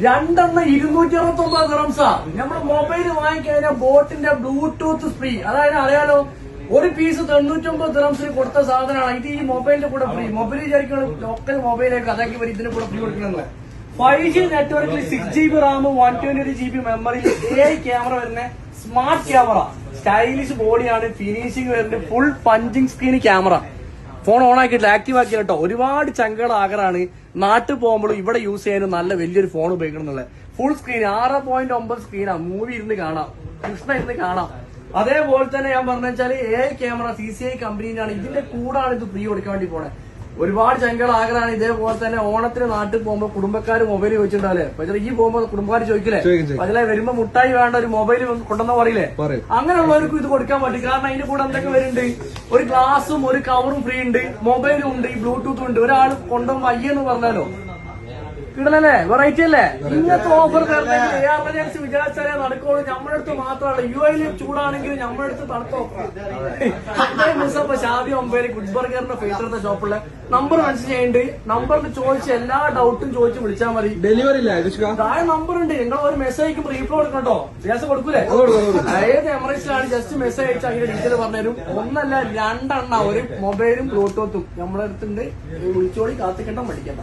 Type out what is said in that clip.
രണ്ടെണ്ണം ഇരുന്നൂറ്റി അറുപത്തി ഒമ്പത് ദിറംസാ നമ്മുടെ മൊബൈൽ വാങ്ങിക്കഴിഞ്ഞാൽ ബോട്ടിന്റെ ബ്ലൂടൂത്ത് ഫ്രീ അതായത് അറിയാലോ ഒരു പീസ് തൊണ്ണൂറ്റൊമ്പത് ദിറംസിന് കൊടുത്ത സാധനമാണ്. ഇത് ഈ മൊബൈലിന്റെ കൂടെ ഫ്രീ മൊബൈൽ വിചാരിക്കണം ലോക്കൽ മൊബൈലേക്ക് അതാക്കി വരും ഇതിന് കൂടെ ഫ്രീ കൊടുക്കണമെന്ന് ഫൈവ് ജി നെറ്റ്വർക്കിൽ six G B RAM one twenty G B memory A camera വരുന്ന സ്മാർട്ട് ക്യാമറ സ്റ്റൈലിഷ് ബോഡിയാണ് ഫിനിഷിംഗ് വരുന്നത് full punching screen camera phone on ആക്കിയിട്ടില്ല ആക്റ്റീവ് ആക്കിയില്ല കേട്ടോ. ഒരുപാട് ചങ്കകൾ ആഗ്രഹമാണ് നാട്ടിൽ പോകുമ്പോഴും ഇവിടെ യൂസ് ചെയ്യാനും നല്ല വലിയൊരു ഫോൺ ഉപയോഗിക്കണം എന്നുള്ളത്. ഫുൾ സ്ക്രീൻ ആറ് പോയിന്റ് ഒമ്പത് സ്ക്രീനാ മൂവി ഇരുന്ന് കാണാം. കൃഷ്ണ ഇരുന്ന് കാണാം. അതേപോലെ തന്നെ ഞാൻ പറഞ്ഞാൽ A camera C C I കമ്പനിയിലാണ് ഇതിന്റെ കൂടാണ് ഇത് പ്രീ കൊടുക്കാൻ വേണ്ടി പോണേ. ഒരുപാട് ചങ്കകൾ ആഗ്രഹമാണ് ഇതേപോലെ തന്നെ ഓണത്തിന് നാട്ടിൽ പോകുമ്പോൾ കുടുംബക്കാർ മൊബൈൽ ചോദിച്ചിട്ടുണ്ടാവില്ലേ? പക്ഷേ ഈ പോകുമ്പോൾ കുടുംബക്കാർ ചോദിക്കില്ലേ? ചോദിക്കും, ചോദിക്കും. അതിലെ വരുമ്പോ മുട്ടായി വേണ്ട ഒരു മൊബൈൽ കൊണ്ടെന്ന് പറയില്ലേ? പറയും. അങ്ങനെയുള്ളവർക്കും ഇത് കൊടുക്കാൻ പറ്റും. കാരണം അതിന്റെ കൂടെ എന്തൊക്കെ വരുന്നുണ്ട്? ഒരു ഗ്ലാസും ഒരു കവറും ഫ്രീ ഉണ്ട്. മൊബൈലും ഉണ്ട് ബ്ലൂടൂത്തും ഉണ്ട്. ഒരാൾ കൊണ്ടുവന്ന് അയ്യെന്ന് പറഞ്ഞാലോ? കിടലല്ലേ വെറൈറ്റി അല്ലേ? ഇങ്ങനത്തെ ഓഫർ ഏജൻസി വിചാരിച്ചാലേ നടക്കുള്ളൂ. നമ്മുടെ അടുത്ത് മാത്രമല്ല. യു എയിൽ ചൂടാണെങ്കിൽ നമ്മുടെ അടുത്ത് തണുത്ത ഓഫർ ഷാദി ഒമ്പേര് ഗുഡ് ബർഗറിന്റെ ഫേസറത്തെ ഷോപ്പിലെ നമ്പർ മെൻഷൻ ചെയ്യുന്നുണ്ട് നമ്പറിൽ ചോദിച്ച് എല്ലാ ഡൗട്ടും ചോദിച്ച് വിളിച്ചാൽ മതി. ഡെലിവറി താഴെ നമ്പർ ഉണ്ട്. നിങ്ങൾ ഒരു മെസ്സേജ് അയക്കുമ്പോൾ റീപ്ലോ കൊടുക്കണ്ടോ? ഗ്യാസ് കൊടുക്കൂലേ? ഏത് എമറേറ്റ്സിലാണ് ജസ്റ്റ് മെസ്സേജ് അയച്ചാൽ അതിന്റെ ഡീറ്റെയിൽ പറഞ്ഞുതരും. ഒന്നല്ല രണ്ടെണ്ണ ഒരു മൊബൈലും ബ്ലൂടൂത്തും നമ്മുടെ അടുത്തുണ്ട്. വിളിച്ചോളി കാത്തിക്കണ്ട പഠിക്കണ്ട